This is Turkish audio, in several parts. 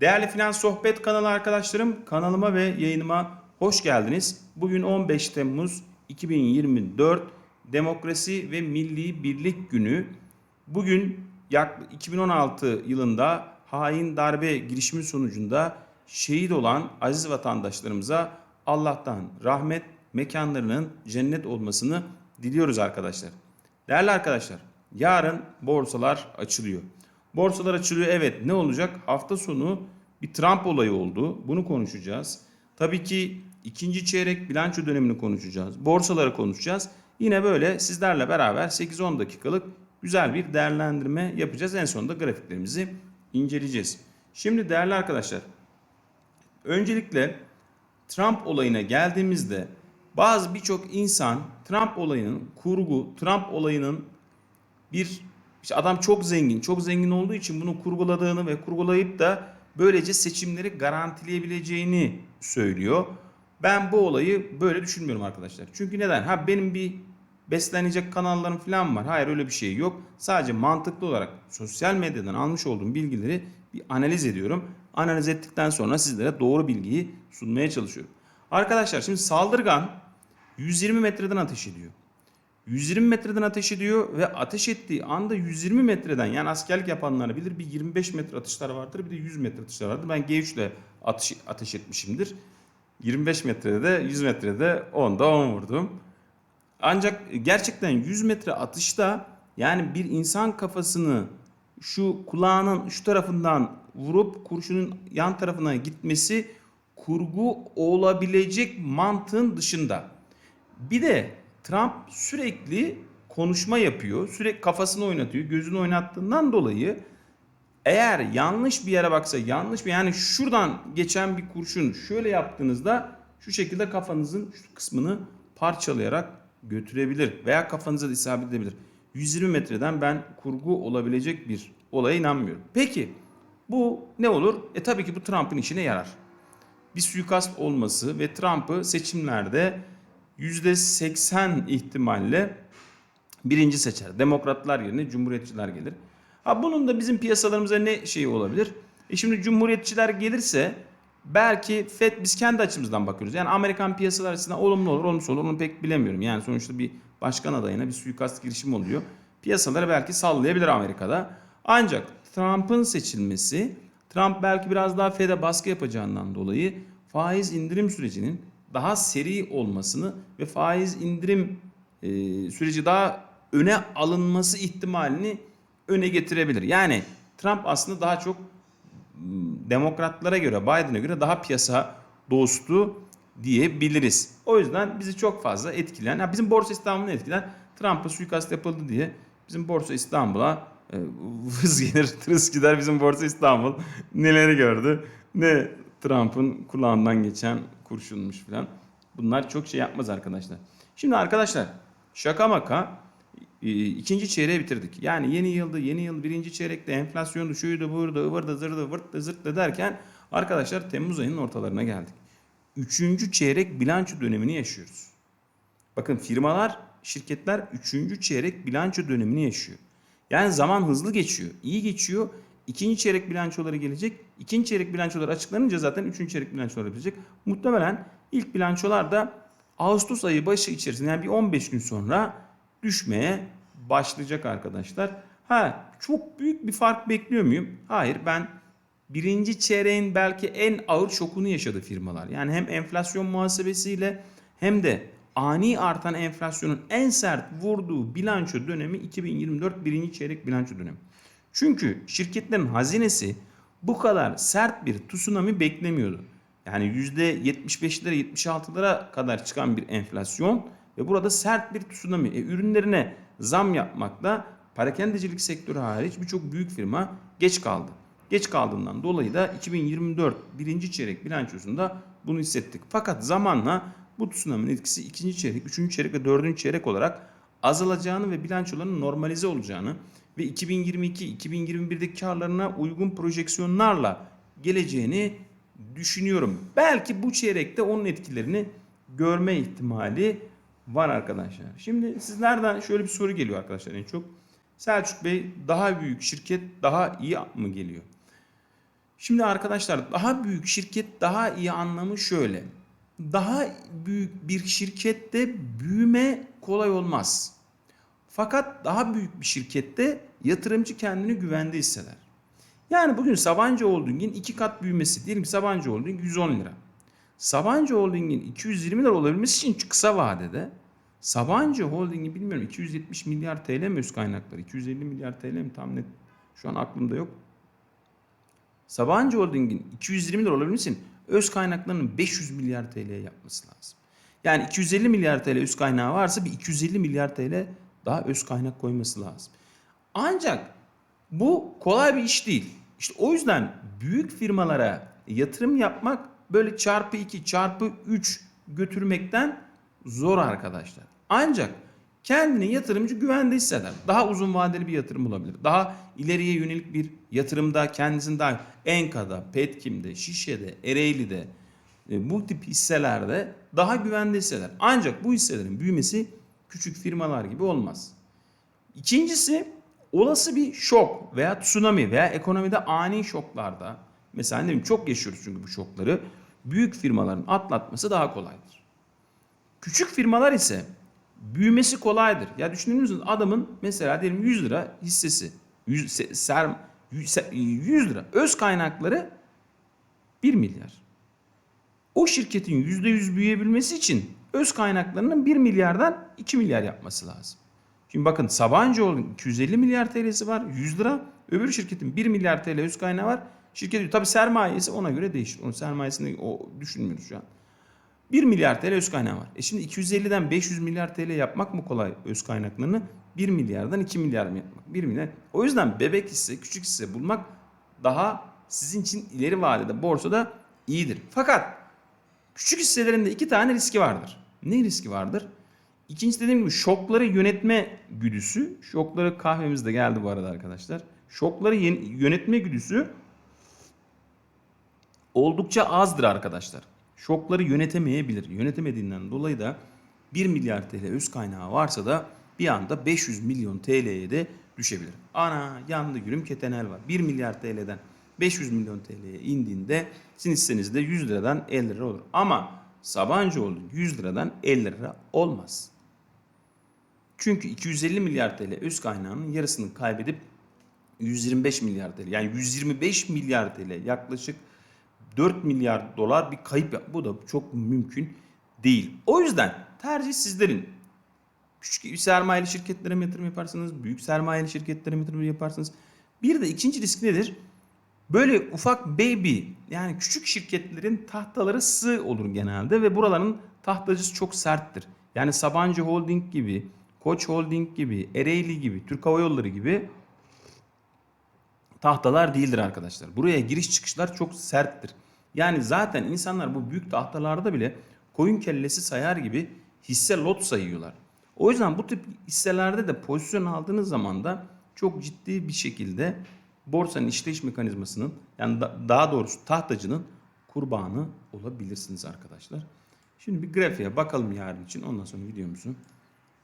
Değerli Finans Sohbet kanalı arkadaşlarım, kanalıma ve yayınıma hoş geldiniz. Bugün 15 Temmuz 2024 Demokrasi ve Milli Birlik Günü. Bugün yak 2016 yılında hain darbe girişimi sonucunda şehit olan aziz vatandaşlarımıza Allah'tan rahmet, mekanlarının cennet olmasını diliyoruz arkadaşlar. Değerli arkadaşlar, yarın borsalar açılıyor. Borsalar açılıyor evet ne olacak? Hafta sonu bir Trump olayı oldu. Bunu konuşacağız. Tabii ki ikinci çeyrek bilanço dönemini konuşacağız. Borsaları konuşacağız. Yine böyle sizlerle beraber 8-10 dakikalık güzel bir değerlendirme yapacağız. En sonunda grafiklerimizi inceleyeceğiz. Şimdi değerli arkadaşlar öncelikle Trump olayına geldiğimizde bazı birçok insan Trump olayının kurgu, Trump olayının bir işte adam çok zengin, çok zengin olduğu için bunu kurguladığını ve kurgulayıp da böylece seçimleri garantileyebileceğini söylüyor. Ben bu olayı böyle düşünmüyorum arkadaşlar. Çünkü neden? Ha benim bir beslenecek kanallarım falan var. Hayır öyle bir şey yok. Sadece mantıklı olarak sosyal medyadan almış olduğum bilgileri bir analiz ediyorum. Analiz ettikten sonra sizlere doğru bilgiyi sunmaya çalışıyorum. Arkadaşlar şimdi saldırgan 120 metreden ateş ediyor. 120 metreden ateş ediyor ve ateş ettiği anda 120 metreden yani askerlik yapanlar bilir bir 25 metre atışlar vardır bir de 100 metre atışlar vardır. Ben G3 ile ateş, ateş etmişimdir. 25 metrede de 100 metrede 10'da 10 vurdum. Ancak gerçekten 100 metre atışta yani bir insan kafasını şu kulağının şu tarafından vurup kurşunun yan tarafına gitmesi kurgu olabilecek mantığın dışında. Bir de Trump sürekli konuşma yapıyor. Sürekli kafasını oynatıyor. Gözünü oynattığından dolayı eğer yanlış bir yere baksa yanlış bir yani şuradan geçen bir kurşun şöyle yaptığınızda şu şekilde kafanızın şu kısmını parçalayarak götürebilir veya kafanıza da isabet edebilir. 120 metreden ben kurgu olabilecek bir olaya inanmıyorum. Peki bu ne olur? E tabii ki bu Trump'ın işine yarar. Bir suikast olması ve Trump'ı seçimlerde %80 ihtimalle birinci seçer. Demokratlar yerine cumhuriyetçiler gelir. Ha bunun da bizim piyasalarımıza ne şeyi olabilir? E şimdi cumhuriyetçiler gelirse belki FED biz kendi açımızdan bakıyoruz. Yani Amerikan piyasalar açısından olumlu olur, olumsuz olur onu pek bilemiyorum. Yani sonuçta bir başkan adayına bir suikast girişimi oluyor. Piyasaları belki sallayabilir Amerika'da. Ancak Trump'ın seçilmesi, Trump belki biraz daha FED'e baskı yapacağından dolayı faiz indirim sürecinin daha seri olmasını ve faiz indirim e, süreci daha öne alınması ihtimalini öne getirebilir. Yani Trump aslında daha çok demokratlara göre, Biden'a göre daha piyasa dostu diyebiliriz. O yüzden bizi çok fazla etkileyen, yani bizim Borsa İstanbul'u etkileyen Trump'a suikast yapıldı diye bizim Borsa İstanbul'a e, hız gelir, tırıs gider bizim Borsa İstanbul neleri gördü. Ne Trump'ın kulağından geçen kurşunmuş falan. Bunlar çok şey yapmaz arkadaşlar. Şimdi arkadaşlar şaka maka e, ikinci çeyreği bitirdik. Yani yeni yılda yeni yıl birinci çeyrekte enflasyondu şuydu buydu ıvırdı zırdı vırttı zırttı derken arkadaşlar Temmuz ayının ortalarına geldik. Üçüncü çeyrek bilanço dönemini yaşıyoruz. Bakın firmalar, şirketler üçüncü çeyrek bilanço dönemini yaşıyor. Yani zaman hızlı geçiyor, iyi geçiyor. İkinci çeyrek bilançoları gelecek. İkinci çeyrek bilançoları açıklanınca zaten üçüncü çeyrek bilançoları gelecek. Muhtemelen ilk bilançolar da Ağustos ayı başı içerisinde yani bir 15 gün sonra düşmeye başlayacak arkadaşlar. Ha çok büyük bir fark bekliyor muyum? Hayır ben birinci çeyreğin belki en ağır şokunu yaşadı firmalar. Yani hem enflasyon muhasebesiyle hem de ani artan enflasyonun en sert vurduğu bilanço dönemi 2024 birinci çeyrek bilanço dönemi. Çünkü şirketlerin hazinesi bu kadar sert bir tsunami beklemiyordu. Yani %75'lere 76'lara kadar çıkan bir enflasyon ve burada sert bir tsunami. E, ürünlerine zam yapmakla parakendecilik sektörü hariç birçok büyük firma geç kaldı. Geç kaldığından dolayı da 2024 birinci çeyrek bilançosunda bunu hissettik. Fakat zamanla bu tsunami'nin etkisi ikinci çeyrek, üçüncü çeyrek ve dördüncü çeyrek olarak azalacağını ve bilançoların normalize olacağını ve 2022-2021'deki karlarına uygun projeksiyonlarla geleceğini düşünüyorum. Belki bu çeyrekte onun etkilerini görme ihtimali var arkadaşlar. Şimdi sizlerden şöyle bir soru geliyor arkadaşlar en çok. Selçuk Bey daha büyük şirket daha iyi mı geliyor? Şimdi arkadaşlar daha büyük şirket daha iyi anlamı şöyle. Daha büyük bir şirkette büyüme kolay olmaz. Fakat daha büyük bir şirkette yatırımcı kendini güvende hisseder. Yani bugün Sabancı Holding'in iki kat büyümesi diyelim ki Sabancı Holding 110 lira. Sabancı Holding'in 220 lira olabilmesi için kısa vadede Sabancı Holding'i bilmiyorum 270 milyar TL mi öz kaynakları 250 milyar TL mi tam net şu an aklımda yok. Sabancı Holding'in 220 lira olabilmesi için öz kaynaklarının 500 milyar TL yapması lazım. Yani 250 milyar TL öz kaynağı varsa bir 250 milyar TL daha öz kaynak koyması lazım. Ancak bu kolay bir iş değil. İşte o yüzden büyük firmalara yatırım yapmak böyle çarpı 2 çarpı 3 götürmekten zor arkadaşlar. Ancak kendini yatırımcı güvende hisseder. Daha uzun vadeli bir yatırım olabilir. Daha ileriye yönelik bir yatırımda kendisini daha Enka'da, Petkim'de, Şişe'de, Ereğli'de e, bu tip hisselerde daha güvende hisseder. Ancak bu hisselerin büyümesi küçük firmalar gibi olmaz. İkincisi olası bir şok veya tsunami veya ekonomide ani şoklarda mesela ne çok yaşıyoruz çünkü bu şokları büyük firmaların atlatması daha kolaydır. Küçük firmalar ise büyümesi kolaydır. Ya düşünür müsünüz adamın mesela diyelim 100 lira hissesi 100, se- ser, 100, 100 lira öz kaynakları 1 milyar. O şirketin %100 büyüyebilmesi için öz kaynaklarının 1 milyardan 2 milyar yapması lazım. Şimdi bakın Sabancı Holding 250 milyar TL'si var 100 lira. Öbür şirketin 1 milyar TL öz kaynağı var. Şirket tabi sermayesi ona göre değişir. Onun sermayesini o düşünmüyoruz şu an. 1 milyar TL öz kaynağı var. E şimdi 250'den 500 milyar TL yapmak mı kolay öz kaynaklarını? 1 milyardan 2 milyar mı yapmak? 1 milyar. O yüzden bebek hisse, küçük hisse bulmak daha sizin için ileri vadede borsada iyidir. Fakat küçük hisselerin de iki tane riski vardır. Ne riski vardır? İkincisi dediğim gibi şokları yönetme güdüsü. Şokları kahvemiz de geldi bu arada arkadaşlar. Şokları yönetme güdüsü oldukça azdır arkadaşlar. Şokları yönetemeyebilir. Yönetemediğinden dolayı da 1 milyar TL öz kaynağı varsa da bir anda 500 milyon TL'ye de düşebilir. Ana yandı gülüm ketenel var. 1 milyar TL'den 500 milyon TL'ye indiğinde sizin hisseniz de 100 liradan 50 lira olur. Ama Sabancı oldu 100 liradan 50 lira olmaz. Çünkü 250 milyar TL öz kaynağının yarısını kaybedip 125 milyar TL yani 125 milyar TL yaklaşık 4 milyar dolar bir kayıp yap. Bu da çok mümkün değil. O yüzden tercih sizlerin. Küçük sermayeli şirketlere mi yatırım yaparsınız? Büyük sermayeli şirketlere mi yatırım yaparsınız? Bir de ikinci risk nedir? Böyle ufak baby yani küçük şirketlerin tahtaları sığ olur genelde ve buraların tahtacısı çok serttir. Yani Sabancı Holding gibi, Koç Holding gibi, Ereğli gibi, Türk Hava Yolları gibi tahtalar değildir arkadaşlar. Buraya giriş çıkışlar çok serttir. Yani zaten insanlar bu büyük tahtalarda bile koyun kellesi sayar gibi hisse lot sayıyorlar. O yüzden bu tip hisselerde de pozisyon aldığınız zaman da çok ciddi bir şekilde borsanın işleyiş mekanizmasının yani da- daha doğrusu tahtacının kurbanı olabilirsiniz arkadaşlar. Şimdi bir grafiğe bakalım yarın için ondan sonra videomuzu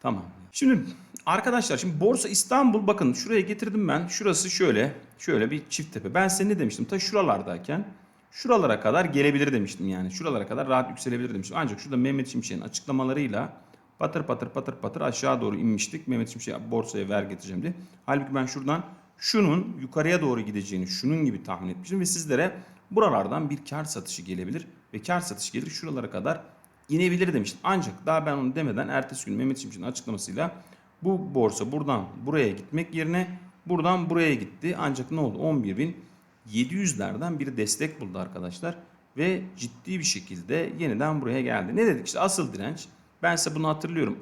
Tamam. Şimdi arkadaşlar şimdi Borsa İstanbul bakın şuraya getirdim ben. Şurası şöyle. Şöyle bir çift tepe. Ben size ne demiştim? Ta şuralardayken şuralara kadar gelebilir demiştim yani. Şuralara kadar rahat yükselebilir demiştim. Ancak şurada Mehmet Şimşek'in açıklamalarıyla patır patır patır patır aşağı doğru inmiştik. Mehmet Şimşek borsaya ver getireceğim diye. Halbuki ben şuradan şunun yukarıya doğru gideceğini şunun gibi tahmin etmiştim ve sizlere buralardan bir kar satışı gelebilir ve kar satışı gelir şuralara kadar inebilir demiştim. Ancak daha ben onu demeden ertesi gün Mehmet Şimşek'in açıklamasıyla bu borsa buradan buraya gitmek yerine buradan buraya gitti. Ancak ne oldu? 11.700'lerden bir destek buldu arkadaşlar. Ve ciddi bir şekilde yeniden buraya geldi. Ne dedik? İşte asıl direnç. Ben size bunu hatırlıyorum.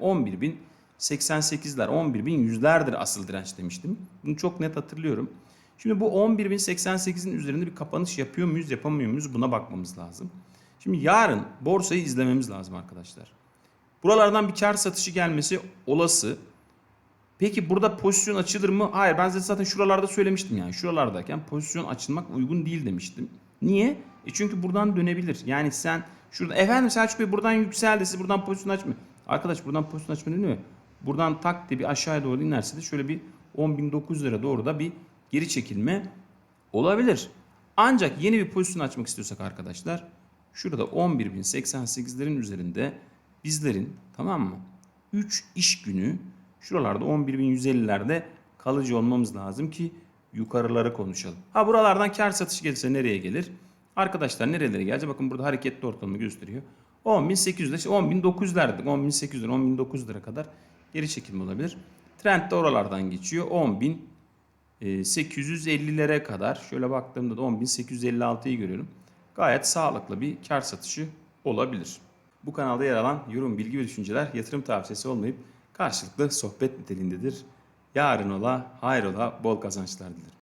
11.088'ler, 11.100'lerdir asıl direnç demiştim. Bunu çok net hatırlıyorum. Şimdi bu 11.088'in üzerinde bir kapanış yapıyor muyuz, yapamıyor muyuz buna bakmamız lazım. Şimdi yarın borsayı izlememiz lazım arkadaşlar. Buralardan bir kar satışı gelmesi olası. Peki burada pozisyon açılır mı? Hayır ben size zaten şuralarda söylemiştim yani. Şuralardayken pozisyon açılmak uygun değil demiştim. Niye? E çünkü buradan dönebilir. Yani sen şurada efendim Selçuk Bey buradan yükseldi siz buradan pozisyon açma. Arkadaş buradan pozisyon açma mi? Buradan tak diye bir aşağıya doğru inerse de şöyle bir 10.900 lira doğru da bir geri çekilme olabilir. Ancak yeni bir pozisyon açmak istiyorsak arkadaşlar şurada 11.088'lerin üzerinde bizlerin tamam mı 3 iş günü şuralarda 11.150'lerde kalıcı olmamız lazım ki yukarıları konuşalım. Ha buralardan kar satışı gelirse nereye gelir? Arkadaşlar nerelere gelecek? Bakın burada hareketli ortalama gösteriyor. 10.800'de işte 10.900'lerdik. 10.800'den 10.900'lere kadar geri çekilme olabilir. Trend de oralardan geçiyor. 10.850'lere kadar. Şöyle baktığımda da 10.856'yı görüyorum. Gayet sağlıklı bir kar satışı olabilir. Bu kanalda yer alan yorum, bilgi ve düşünceler yatırım tavsiyesi olmayıp karşılıklı sohbet niteliğindedir. Yarın ola, hayrola, bol kazançlar dilerim.